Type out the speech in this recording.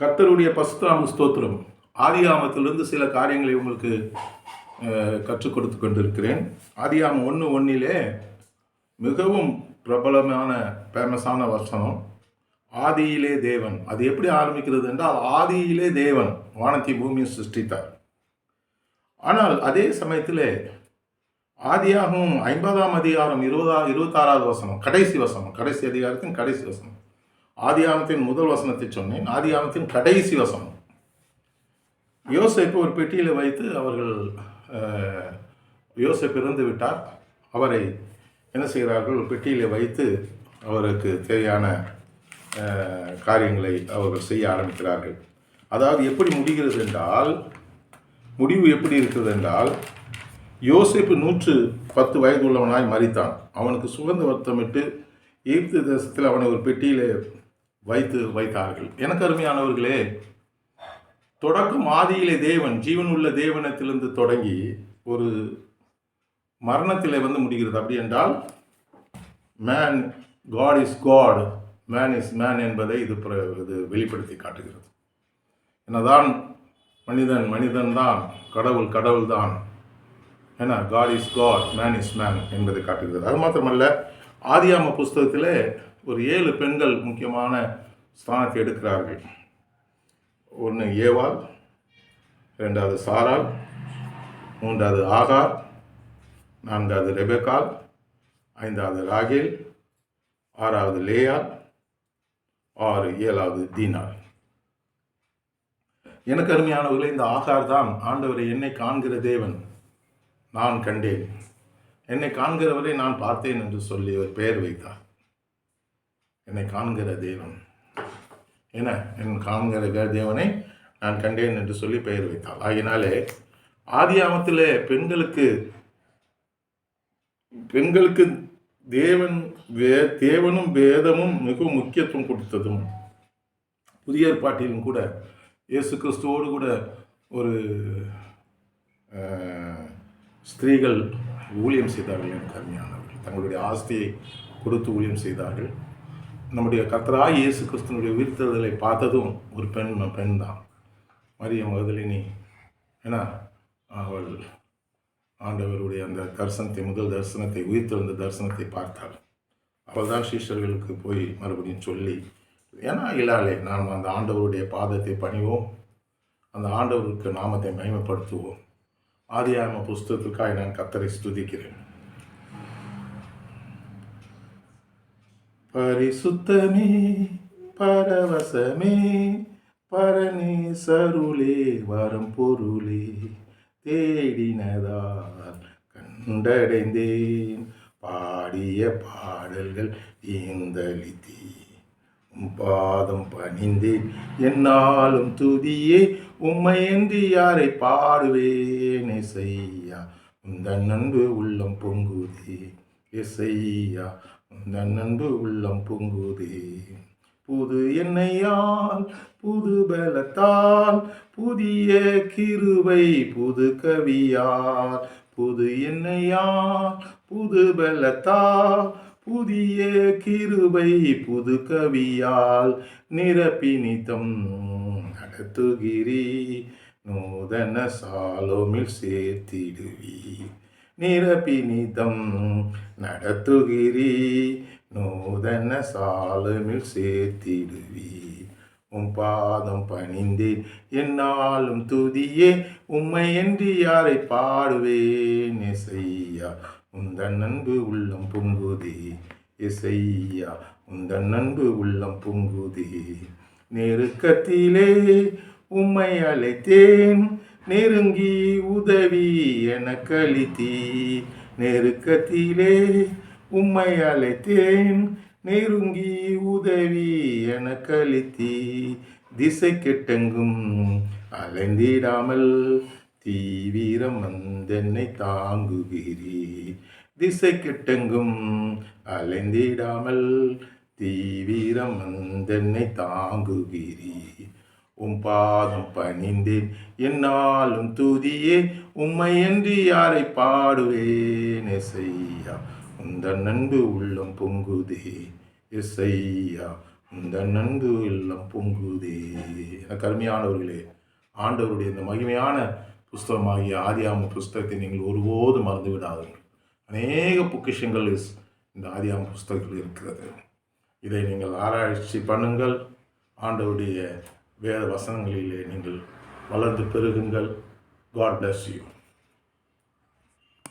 கர்த்தருடைய பசுத்தாம ஸ்தோத்திரம். ஆதியாமத்திலிருந்து சில காரியங்களை உங்களுக்கு கற்றுக் கொடுத்து கொண்டிருக்கிறேன். ஆதியாமம் ஒன்று ஒன்றிலே மிகவும் பிரபலமான ஃபேமஸான வசனம். ஆதியிலே தேவன். அது எப்படி ஆரம்பிக்கிறது என்றால் ஆதியிலே தேவன் வானத்தை பூமியை சிருஷ்டித்தார். ஆனால் அதே சமயத்திலே ஆதியாகவும் ஐம்பதாம் அதிகாரம் இருபதா இருபத்தாறாவது வசனம் கடைசி வசனம் கடைசி அதிகாரத்தின் கடைசி வசனம். ஆதியாமத்தின் முதல் வசனத்தை சொன்னேன். ஆதியாமத்தின் கடைசி வசனம். யோசிப்பு ஒரு பெட்டியில் வைத்து அவர்கள் யோசிப்பு இருந்து விட்டார். அவரை என்ன செய்கிறார்கள்? ஒரு பெட்டியில் வைத்து அவருக்கு தேவையான காரியங்களை அவர்கள் செய்ய ஆரம்பிக்கிறார்கள். அதாவது எப்படி முடிகிறது என்றால் முடிவு எப்படி இருக்கிறது என்றால் யோசிப்பு நூற்று பத்து வயது உள்ளவனாய் மறித்தான் அவனுக்கு சுகந்த வருத்தமிட்டு எகிப்து தேசத்தில் அவனை ஒரு பெட்டியில் வைத்து வைத்தார்கள். எனக்கு அருமையானவர்களே தொடக்கம் ஆதியிலே தேவன் ஜீவன் உள்ள தேவனத்திலிருந்து தொடங்கி ஒரு மரணத்திலே வந்து முடிகிறது. அப்படி என்றால் man god is god man is man என்பதை இது பிர- இது வெளிப்படுத்தி காட்டுகிறது. என்னதான் மனிதன் மனிதன் தான் கடவுள் கடவுள் தான் ஏன்னா god is god man is man என்பதை காட்டுகிறது. அது மாத்திரமல்ல ஆதியாம புஸ்தகத்திலே ஒரு ஏழு பெண்கள் முக்கியமான ஸ்தானத்தை எடுக்கிறார்கள். ஒன்று ஏவாள் ரெண்டாவது சாரால் மூன்றாவது ஆகார் நான்காவது ரெபெக்கால் ஐந்தாவது ராகேல் ஆறாவது லேயால் ஆறு ஏழாவது தீனார் எனக்கு அருமையானவர்களே இந்த ஆகார் தான் ஆண்டவரை என்னை காண்கிற தேவன். நான் கண்டேன். என்னை காண்கிறவரை நான் பார்த்தேன் என்று சொல்லி ஒரு பெயர் வைத்தார். என்னை காண்கிற தேவன் என்ன? என் காண்கிற தேவனை நான் கண்டேன் என்று சொல்லி பெயர் வைத்தாள். ஆகினாலே ஆதியாமத்திலே பெண்களுக்கு பெண்களுக்கு தேவன் வே தேவனும் வேதமும் மிகவும் முக்கியத்துவம் கொடுத்ததும் புதிய ஏற்பாட்டிலும் கூட இயேசு கிறிஸ்துவோடு கூட ஒரு ஸ்திரீகள் ஊழியம் செய்தார்கள் எனக்கு அருமையானவர்கள் தங்களுடைய ஆஸ்தியை கொடுத்து ஊழியம் செய்தார்கள். நம்முடைய கர்த்தராய் இயேசு கிறிஸ்தனுடைய உயிர்த்தெழுதலை பார்த்ததும் ஒரு பெண் பெண் தான் மரிய மகதலினி. ஏன்னா அவள் ஆண்டவருடைய அந்த தரிசனத்தை முதல் தரிசனத்தை உயிர்த்தெழுந்த தரிசனத்தை பார்த்தாள். அவள் தான் சீஷர்களுக்கு போய் மறுபடியும் சொல்லி ஏன்னா இல்லாலே நாம் அந்த ஆண்டவருடைய பாதத்தை பணிவோம். அந்த ஆண்டவருக்கு நாமத்தை மகிமைப்படுத்துவோம். ஆதியாகம புஸ்தகத்திற்காக நான் கத்தரை ஸ்துதிக்கிறேன். பரிசுத்தமே பரவசமே பரணி சருளே வரம் பொருளே தேடினதால் கண்டடைந்தேன். பாடிய பாடல்கள் ஈந்தளித்தே உம் பாதம் பணிந்தேன். என்னாலும் துதியே உம்மையன்றி யாரை பாடுவேன்? இசையா உந்தன் அன்பு உள்ளம் பொங்குதே இசையா உந்தன் உள்ளம் பொங்குதே. புது எண்ணெயால் புது பலத்தால் புதிய கிருவை புது கவியால் புது எண்ணெயால் புது பலத்தால் புதிய கிருவை புது கவியால் நிரப்பினித்தம் நடத்துகிறி நூதன சாலோமில் சேர்த்திடுவி நிரப்பினிதம் நடத்துகிறீ நூதன சாலமில் சேர்த்திடுவி உம் பாதம் பணிந்தேன் என்னாலும் துதியே உம்மை என்று யாரை பாடுவேன்? இசையா உந்தன் அன்பு உள்ளம் பொங்குதே. இசையா உந்தன் அன்பு உள்ளம் பொங்குதே. நெருக்கத்திலே உம்மை அழைத்தேன் நெருங்கி உதவி என கழித்தி நெருக்கத்திலே உம்மை அழைத்தேன். நெருங்கி உதவி என கழித்தி திசை கெட்டெங்கும் அலைந்திடாமல் தீவிரம் வந்தென்னை தாங்குகிறீ. திசை கெட்டெங்கும் அலைந்திடாமல் தீவிரம் வந்தென்னை தாங்குகிறீ. உம் பாதம் பணிந்தேன். என்னாலும் தூதியே உம்மை என்று யாரை பாடுவேன்? எசையா உந்தன் நண்பு உள்ளம் பொங்குதே. எசையா இந்த நண்பு உள்ளம் பொங்குதே. என கருமையானவர்களே ஆண்டவருடைய இந்த மகிமையான புஸ்தகமாகிய ஆதியாம புஸ்தகத்தை நீங்கள் ஒருபோதும் மறந்து விடாதீர்கள் அநேக பொக்கிஷங்கள் இந்த ஆதியாம புஸ்தகத்தில் இருக்கிறது. இதை நீங்கள் ஆராய்ச்சி பண்ணுங்கள். ஆண்டவருடைய வேத வசனங்களிலே நீங்கள் வளர்ந்து பெருகுங்கள். God bless you